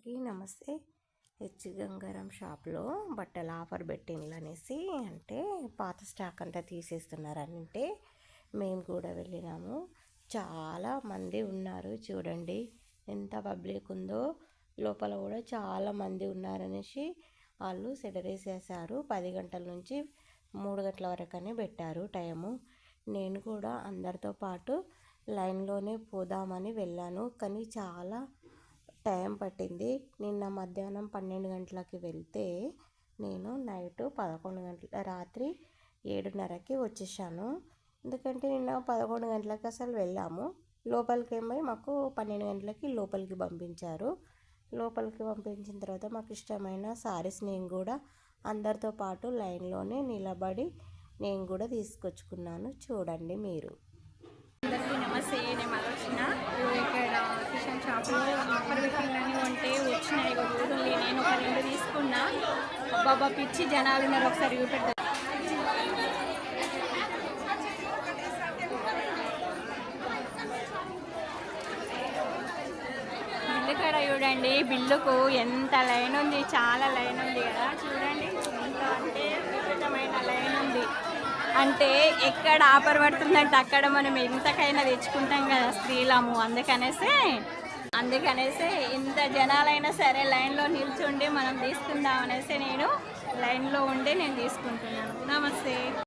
అందరికీ నమస్తే. హెచ్ గంగారం షాప్లో బట్టల ఆఫర్ పెట్టిండ్లు అనేసి అంటే పాత స్టాక్ అంతా తీసేస్తున్నారని అంటే మేము కూడా వెళ్ళినాము. చాలా మంది ఉన్నారు చూడండి. ఎంత పబ్లిక్ ఉందో లోపల కూడా చాలా మంది ఉన్నారనేసి వాళ్ళు సెటరేసేసారు. పది గంటల నుంచి మూడు గంటల వరకనే పెట్టారు టైము. నేను కూడా అందరితో పాటు లైన్లోనే పోదామని వెళ్ళాను. కానీ చాలా టైం పట్టింది. నిన్న మధ్యాహ్నం పన్నెండు గంటలకి వెళ్తే నేను నైట్ పదకొండు గంటల రాత్రి ఏడున్నరకి వచ్చేసాను. ఎందుకంటే నిన్న పదకొండు గంటలకి అసలు వెళ్ళాము. లోపలికి ఏమై మాకు పన్నెండు గంటలకి లోపలికి పంపించారు. లోపలికి పంపించిన తర్వాత మాకు ఇష్టమైన సారీస్ నేను కూడా అందరితో పాటు లైన్లోనే నిలబడి నేను కూడా తీసుకొచ్చుకున్నాను. చూడండి మీరు. అందరికీ నమస్తే నేను ఆలోచన రెండు తీసుకున్నా. బాబా పిచ్చి జనాలు ఉన్నారు ఒకసారి చూపెడతారు బిల్లు కాడ చూడండి బిల్లుకు ఎంత లైన్ ఉంది చాలా లైన్ ఉంది కదా. చూడండి ఎంత అంటే విపరీతమైన లైన్ ఉంది. అంటే ఎక్కడ ఆఫర్ పడుతుందంటే అక్కడ మనం ఎంతకైనా తెచ్చుకుంటాం కదా స్త్రీలము అందుకనేసి అందుకనేసి ఇంత జనాలైనా సరే లైన్లో నిల్చుండి మనం తీసుకుందాం అనేసి నేను లైన్లో ఉండి నేను తీసుకుంటున్నాను. నమస్తే.